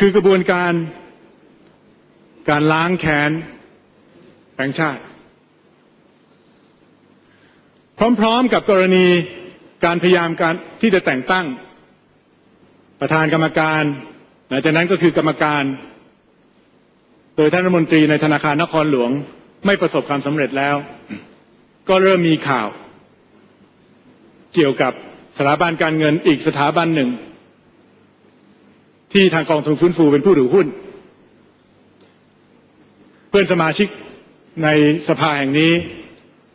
คือกระบวนการการล้างแค้นแบงค์ชาติ พร้อมๆกับกรณีการพยายามการที่จะแต่งตั้ง ประธานกรรมการหลังจากนั้นก็คือกรรมการ โดยท่านรัฐมนตรีในธนาคารนครหลวงไม่ประสบความสำเร็จแล้ว ก็เริ่มมีข่าว เกี่ยวกับสถาบันการเงินอีกสถาบันหนึ่ง ที่ทางกองทุนฟื้นฟูเป็นผู้ถือหุ้น เพื่อนสมาชิกในสภาแห่งนี้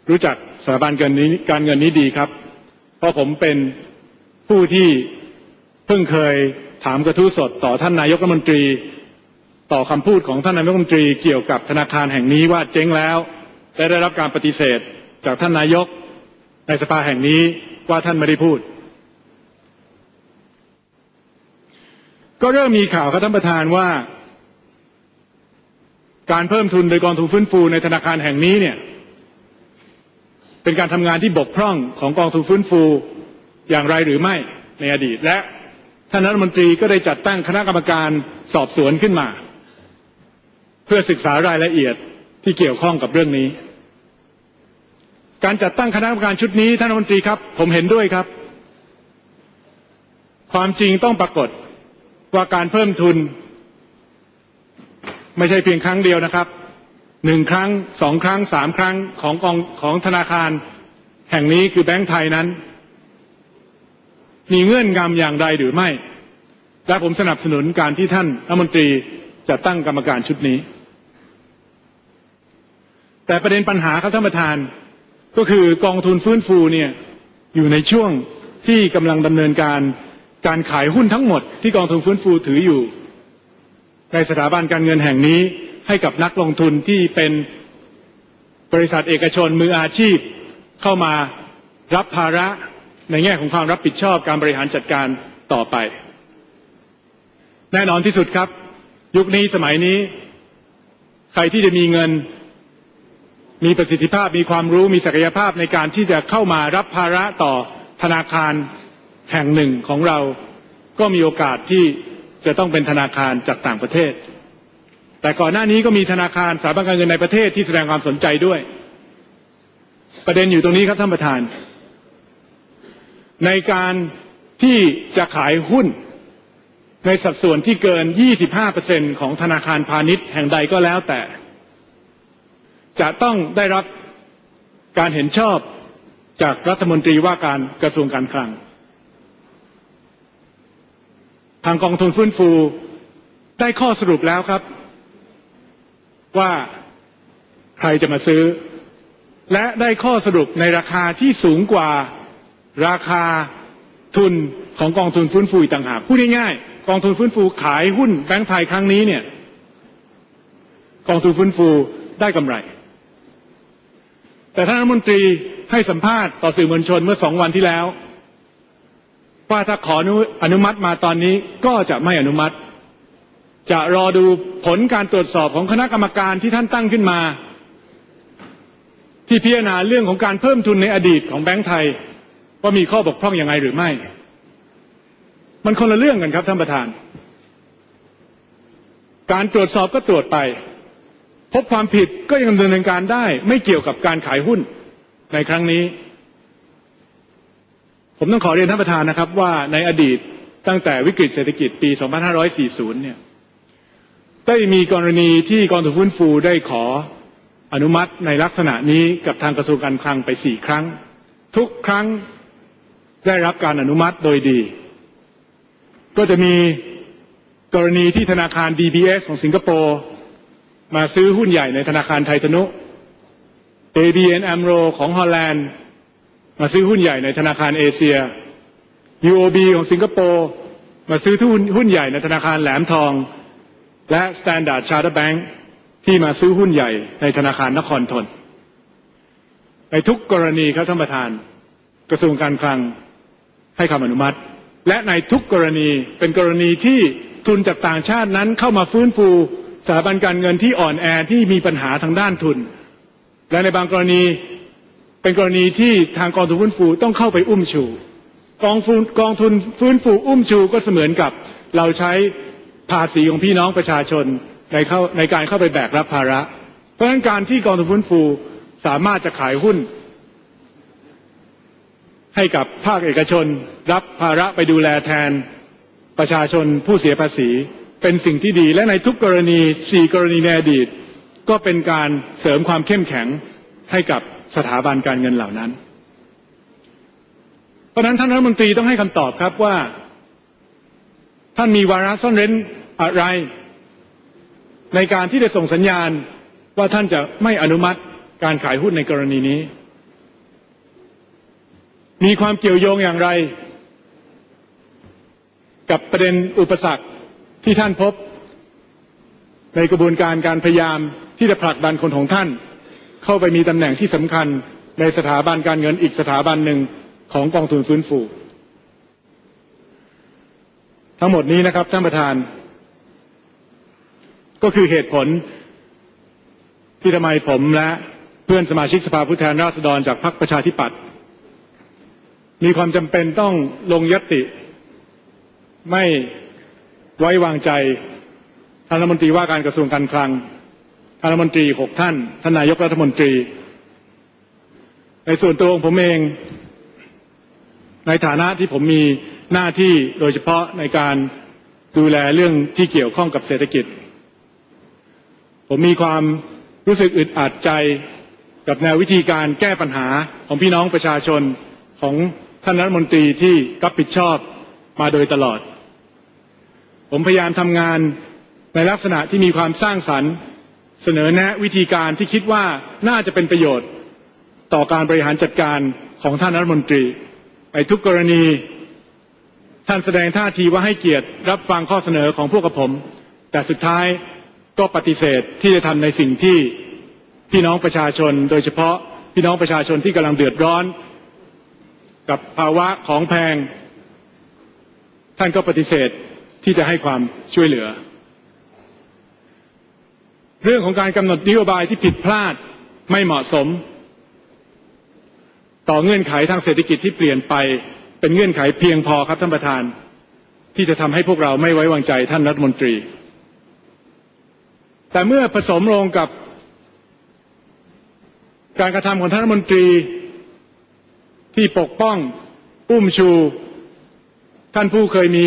รู้จักสถาบันการเงินนี้การเงินนี้ดีครับ เพราะผมเป็นผู้ที่เพิ่งเคยถามกระทู้สดต่อท่านนายกรัฐมนตรี ต่อคำพูดของท่านนายกรัฐมนตรีเกี่ยวกับธนาคารแห่งนี้ว่าเจ๊งแล้วและได้รับการปฏิเสธจากท่านนายกในสภาแห่งนี้ว่าท่านไม่ได้พูด ก็เริ่มมีข่าวครับท่านประธานว่า การเพิ่มทุนโดยกองทุนฟื้นฟูในธนาคารแห่งนี้เนี่ยเป็นการทำงานที่บกพร่องของกองทุนฟื้นฟูอย่างไรหรือไม่ในอดีต และท่านรัฐมนตรีก็ได้จัดตั้งคณะกรรมการสอบสวนขึ้นมา เพื่อศึกษารายละเอียดที่เกี่ยวข้องกับเรื่องนี้ การจัดตั้งคณะกรรมการชุดนี้ท่านรัฐมนตรีครับ ผมเห็นด้วยครับ ความจริงต้องปรากฏ ว่าการเพิ่มทุน ไม่ใช่เพียงครั้งเดียวนะครับหนึ่งครั้งสองครั้งสามครั้งของกองของธนาคาร แห่งนี้คือแบงก์ไทยนั้น มีเงื่อนงำอย่างใดหรือไม่ และผมสนับสนุนการที่ท่านรัฐมนตรีจะตั้งกรรมการชุดนี้ แต่ประเด็นปัญหาครับท่านประธานก็คือกองทุนฟื้นฟูเนี่ยอยู่ในช่วงที่กำลังดำเนินการ การขายหุ้นทั้งหมดที่กองทุนฟื้นฟูถืออยู่ ในสถาบันการเงินแห่งนี้ให้กับนักลงทุนที่เป็นบริษัทเอกชนมืออาชีพ เข้ามารับภาระในแง่ของความรับผิดชอบการบริหารจัดการต่อไป แน่นอนที่สุดครับ ยุคนี้สมัยนี้ ใครที่จะมีเงิน มีประสิทธิภาพมีความรู้มีศักยภาพในการที่จะเข้ามารับภาระต่อธนาคาร แห่งหนึ่งของเราก็มีโอกาสที่จะต้องเป็นธนาคารจากต่างประเทศ แต่ก่อนหน้านี้ก็มีธนาคารสถาบันการเงินในประเทศที่แสดงความสนใจด้วย ประเด็นอยู่ตรงนี้ครับท่านประธาน ในการที่จะขายหุ้นในสัดส่วนที่เกิน 25%ของธนาคารพาณิชย์แห่งใดก็แล้วแต่ จะต้องได้รับการเห็นชอบจากรัฐมนตรีว่าการกระทรวงการคลัง ทางกองทุนฟื้นฟูได้ข้อสรุปแล้วครับ ว่าใครจะมาซื้อ และได้ข้อสรุปในราคาที่สูงกว่าราคาทุนของกองทุนฟื้นฟูต่างหากพูดง่ายๆกองทุนฟื้นฟูขายหุ้นแบงก์ไทยครั้งนี้เนี่ย กองทุนฟื้นฟูได้กำไร แต่ท่านรัฐมนตรีให้สัมภาษณ์ต่อสื่อมวลชนเมื่อสองวันที่แล้ว ว่าถ้าขออนุมัติมาตอนนี้ก็จะไม่อนุมัติ จะรอดูผลการตรวจสอบของคณะกรรมการที่ท่านตั้งขึ้นมา ที่พิจารณาเรื่องของการเพิ่มทุนในอดีตของแบงก์ไทย ว่ามีข้อบกพร่องอย่างไรหรือไม่ มันคนละเรื่องกันครับท่านประธาน การตรวจสอบก็ตรวจไป พบความผิดก็ยังดำเนินการได้ ไม่เกี่ยวกับการขายหุ้นในครั้งนี้ ผมต้องขอเรียนท่านประธานนะครับ ว่าในอดีตตั้งแต่วิกฤตเศรษฐกิจปี 2540 เนี่ยได้มีกรณีที่กองทุนฟื้นฟูได้ขออนุมัติในลักษณะนี้กับทางกระทรวงการคลังไปสี่ครั้ง ทุกครั้งได้รับการอนุมัติโดยดี ก็จะมีกรณีที่ธนาคาร DBS ของสิงคโปร์มาซื้อหุ้นใหญ่ในธนาคารไทยธนุ ABN AMRO ของฮอลแลนด์ มาซื้อหุ้นใหญ่ในธนาคารเอเชีย UOB ของสิงคโปร์มาซื้อหุ้นหุ้นใหญ่ในธนาคารแหลมทอง และ Standard Chartered Bank ที่มาซื้อหุ้นใหญ่ในธนาคารนครทนในทุกกรณีครับท่านประธาน กระทรวงการคลังให้คำอนุมัติ และในทุกกรณีเป็นกรณีที่ทุนจากต่างชาตินั้นเข้ามาฟื้นฟูสถาบันการเงินที่อ่อนแอที่มีปัญหาทางด้านทุน และในบางกรณี เป็นกรณีที่ทางกองทุนฟื้นฟูต้องเข้าไปอุ้มชูกองทุนกองทุนฟื้นฟูอุ้มชูก็เสมือนกับเราใช้ภาษีของพี่น้องประชาชนในเข้าในการเข้าไปแบกรับภาระ เพราะฉะนั้นการที่กองทุนฟื้นฟูสามารถจะขายหุ้น ให้กับภาคเอกชน รับภาระไปดูแลแทนประชาชนผู้เสียภาษี เป็นสิ่งที่ดีและในทุกกรณีสี่กรณีในอดีต ก็เป็นการเสริมความเข้มแข็งให้กับ สถาบันการเงินเหล่านั้น เพราะนั้นท่านรัฐมนตรีต้องให้คำตอบครับว่า ท่านมีวาระซ่อนเร้นอะไร ในการที่จะส่งสัญญาณว่าท่านจะไม่อนุมัติการขายหุ้นในกรณีนี้ มีความเกี่ยวโยงอย่างไร กับประเด็นอุปสรรคที่ท่านพบ ในกระบวนการการพยายามที่จะผลักดันคนของท่าน เข้าไปมีตำแหน่งที่สำคัญในสถาบันการเงินอีกสถาบันหนึ่งของกองทุนฟื้นฟู ทั้งหมดนี้นะครับท่านประธาน ก็คือเหตุผลที่ทำไมผมและเพื่อนสมาชิกสภาผู้แทนราษฎรจากพรรคประชาธิปัตย์มีความจำเป็นต้องลงยติ ไม่ไว้วางใจท่านรัฐมนตรีว่าการกระทรวงการคลัง รัฐมนตรีหกท่าน ท่านนายกรัฐมนตรี ในส่วนตัวของผมเอง ในฐานะที่ผมมีหน้าที่โดยเฉพาะในการดูแลเรื่องที่เกี่ยวข้องกับเศรษฐกิจ ผมมีความรู้สึกอึดอัดใจกับแนววิธีการแก้ปัญหาของพี่น้องประชาชนของท่านรัฐมนตรีที่รับผิดชอบมาโดยตลอด ผมพยายามทำงานในลักษณะที่มีความสร้างสรรค์ เสนอแนะวิธีการที่คิดว่าน่าจะเป็นประโยชน์ต่อการบริหารจัดการของท่านรัฐมนตรีในทุกกรณี ท่านแสดงท่าทีว่าให้เกียรติรับฟังข้อเสนอของพวกกับผม แต่สุดท้ายก็ปฏิเสธที่จะทำในสิ่งที่พี่น้องประชาชน โดยเฉพาะพี่น้องประชาชนที่กำลังเดือดร้อน กับภาวะของแพง ท่านก็ปฏิเสธที่จะให้ความช่วยเหลือ เรื่องของการกำหนดนโยบายที่ผิดพลาดไม่เหมาะสม ต่อเงื่อนไขทางเศรษฐกิจที่เปลี่ยนไปเป็นเงื่อนไขเพียงพอครับท่านประธาน ที่จะทำให้พวกเราไม่ไว้วางใจท่านรัฐมนตรี แต่เมื่อผสมลงกับ การกระทำของท่านรัฐมนตรีที่ปกป้องอุ้มชู ท่านผู้เคยมี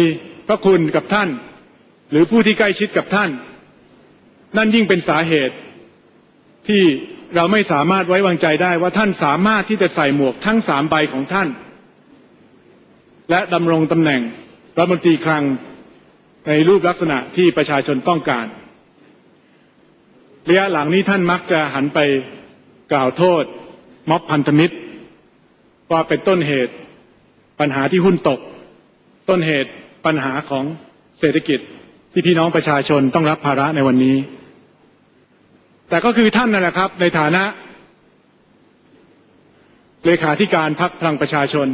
พระคุณกับท่าน หรือผู้ที่ใกล้ชิดกับท่าน นั่นยิ่งเป็นสาเหตุที่เราไม่สามารถไว้วางใจได้ว่าท่านสามารถที่จะใส่หมวกทั้งสามใบของท่าน และดำรงตำแหน่งรัฐมนตรีคลังในรูปลักษณะที่ประชาชนต้องการ ระยะหลังนี้ท่านมักจะหันไปกล่าวโทษ ม็อบพันธมิตร ว่าเป็นต้นเหตุปัญหาที่หุ้นตก ต้นเหตุปัญหาของเศรษฐกิจที่พี่น้องประชาชนต้องรับภาระในวันนี้ แต่ก็คือท่านนั่นแหละครับในฐานะเลขาธิการพักพลังประชาชน